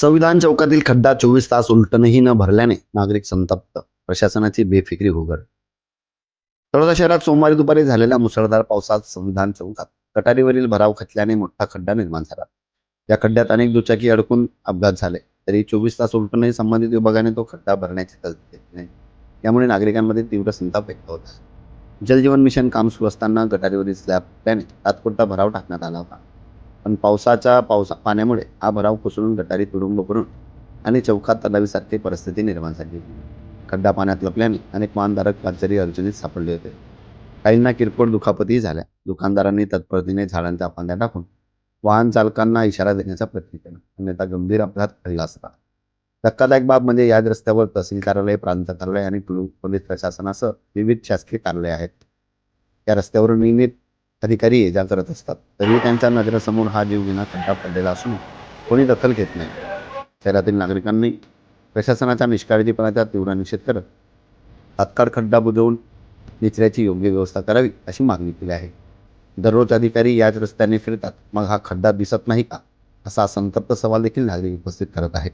संविधान चौकातील खड्डा चोवीस तास उलटणही न भरल्याने नागरिक संतप्त. प्रशासनाची बेफिक्री घोगड तळोदा शहरात सोमवारी दुपारी झालेल्या मुसळधार पावसात संविधान चौकात गटारीवरील भराव खचल्याने मोठा खड्डा निर्माण झाला. या खड्ड्यात अनेक दुचाकी अडकून अपघात झाले. तरी चोवीस तास उलटूनही संबंधित विभागाने तो खड्डा भरण्याची तसदी नाही. यामुळे नागरिकांमध्ये तीव्र संताप व्यक्त होता जलजीवन मिशन काम सुरू असताना गटारीवरील स्लॅब त्याने तात्पुरता भराव टाकण्यात आला होता. पण पावसाच्या पावसा पाण्यामुळे हा भराव कोसळून गटारी तुडुंब करून आणि चौकात तलावीसारखी परिस्थिती निर्माण झाली. खड्डा पाण्यात लपल्याने अनेक वाहनधारक पाचरी अडचणीत सापडले होते. काहींना किरकोळ दुखापतीही झाल्या. दुकानदारांनी तत्परतेने झाडांच्या फांद्या टाकून वाहन चालकांना इशारा देण्याचा प्रयत्न केला. अन्यथा गंभीर अपघात घडला असता. धक्कादायक बाब म्हणजे याच रस्त्यावर तहसील कार्यालय प्रांत कार्यालय आणि पोलीस प्रशासनासह विविध शासकीय कार्यालय आहेत. या रस्त्यावर नियमित अधिकारी ये जा करत असतात. तरीही त्यांच्या नजरेसमोर हा जीवघेणा खड्डा पडलेला असून कोणी दखल घेत नाही. शहरातील नागरिकांनी प्रशासनाच्या निष्काळजीपणाचा तीव्र निषेध करत तात्काळ खड्डा बुजवून निचऱ्याची योग्य व्यवस्था करावी अशी मागणी केली आहे. दररोज अधिकारी याच रस्त्याने फिरतात. मग हा खड्डा दिसत नाही का? असा संतप्त सवाल देखील नागरिक उपस्थित करत आहेत.